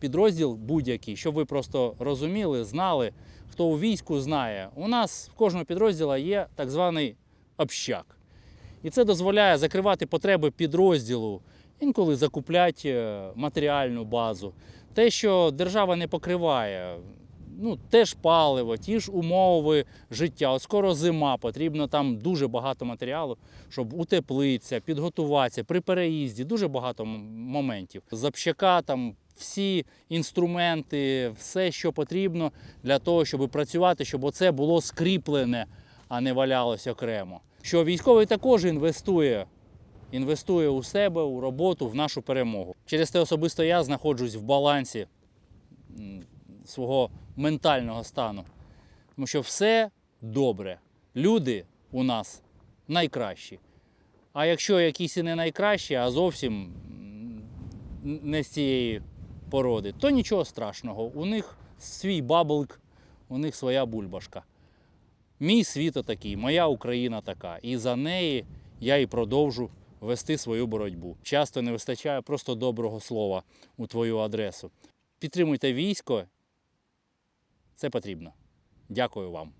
підрозділ будь-який, щоб ви просто розуміли, знали, хто у війську знає. У нас в кожного підрозділу є так званий общак. І це дозволяє закривати потреби підрозділу, інколи закупляти е, матеріальну базу. Те, що держава не покриває, ну, теж паливо, ті ж умови життя. От скоро зима, потрібно там дуже багато матеріалу, щоб утеплитися, підготуватися при переїзді, дуже багато моментів. З общака там всі інструменти, все, що потрібно для того, щоб працювати, щоб оце було скріплене, а не валялось окремо. Що військовий також інвестує інвестує у себе, у роботу, в нашу перемогу. Через те особисто я знаходжусь в балансі свого ментального стану. Тому що все добре. Люди у нас найкращі. А якщо якісь і не найкращі, а зовсім не з цієї породи, то нічого страшного. У них свій баблик, у них своя бульбашка. Мій світ такий, моя Україна така. І за неї я і продовжу вести свою боротьбу. Часто не вистачає просто доброго слова у твою адресу. Підтримуйте військо. Це потрібно. Дякую вам.